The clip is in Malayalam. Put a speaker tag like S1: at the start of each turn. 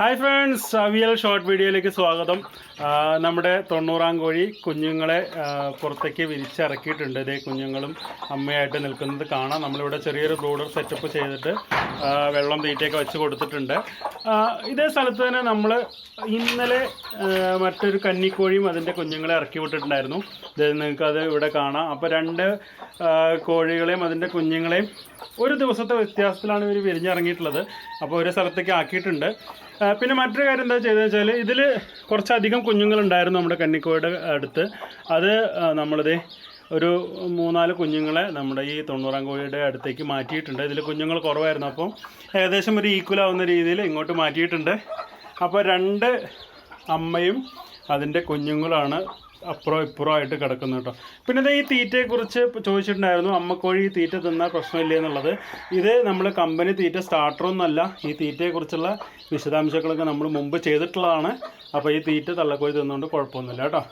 S1: ഹായ് ഫ്രണ്ട്സ് അവിയൽ ഷോർട്ട് വീഡിയോയിലേക്ക് സ്വാഗതം. നമ്മുടെ തൊണ്ണൂറാം കോഴി കുഞ്ഞുങ്ങളെ പുറത്തേക്ക് വിരിച്ചിറക്കിയിട്ടുണ്ട്. ഇതേ കുഞ്ഞുങ്ങളും അമ്മയായിട്ട് നിൽക്കുന്നത് കാണാം. നമ്മളിവിടെ ചെറിയൊരു ബ്രൂഡർ സെറ്റപ്പ് ചെയ്തിട്ട് വെള്ളം തീറ്റയൊക്കെ വെച്ച് കൊടുത്തിട്ടുണ്ട്. ഇതേ സ്ഥലത്ത് തന്നെ നമ്മൾ ഇന്നലെ മറ്റൊരു കന്നിക്കോഴിയും അതിന്റെ കുഞ്ഞുങ്ങളെ ഇറക്കി വിട്ടിട്ടുണ്ടായിരുന്നു. ഇത് നിങ്ങൾക്കത് ഇവിടെ കാണാം. അപ്പോൾ രണ്ട് കോഴികളെയും അതിന്റെ കുഞ്ഞുങ്ങളെയും ഒരു ദിവസത്തെ വ്യത്യാസത്തിലാണ് ഇവർ വിരിഞ്ഞിറങ്ങിയിട്ടുള്ളത്. അപ്പോൾ ഒരു സ്ഥലത്തേക്ക് ആക്കിയിട്ടുണ്ട്. പിന്നെ മറ്റൊരു കാര്യം എന്താ ചെയ്തതെന്ന് വെച്ചാൽ ഇതിൽ കുറച്ചധികം കുഞ്ഞുങ്ങളുണ്ടായിരുന്നു നമ്മുടെ കന്നിക്കോയുടെ അടുത്ത്. അത് നമ്മളിത് ഒരു മൂന്നാൽ കുഞ്ഞുങ്ങളെ നമ്മുടെ ഈ തൊണ്ണൂറാം കോഴിയുടെ അടുത്തേക്ക് മാറ്റിയിട്ടുണ്ട്. ഇതിൽ കുഞ്ഞുങ്ങൾ കുറവായിരുന്നു. അപ്പോൾ ഏകദേശം ഒരു ഈക്വൽ ആവുന്ന രീതിയിൽ ഇങ്ങോട്ട് മാറ്റിയിട്ടുണ്ട്. അപ്പോൾ രണ്ട് അമ്മയും അതിന്റെ കുഞ്ഞുങ്ങളാണ് അപ്പുറം ഇപ്പുറം ആയിട്ട് കിടക്കുന്നത് കേട്ടോ. പിന്നെ ഈ തീറ്റയെക്കുറിച്ച് ചോദിച്ചിട്ടുണ്ടായിരുന്നു. അമ്മക്കോഴി ഈ തീറ്റ തിന്നാൽ പ്രശ്നമില്ല എന്നുള്ളത്. ഇത് നമ്മൾ കമ്പനി തീറ്റ സ്റ്റാർട്ടറൊന്നുമല്ല ഈ തീറ്റയെക്കുറിച്ചുള്ള വിശദാംശങ്ങളൊക്കെ നമ്മൾ മുമ്പ് ചെയ്തിട്ടുള്ളതാണ്. അപ്പോൾ ഈ തീറ്റ തള്ളക്കോഴി തിന്നുകൊണ്ട് കുഴപ്പമൊന്നുമില്ല കേട്ടോ.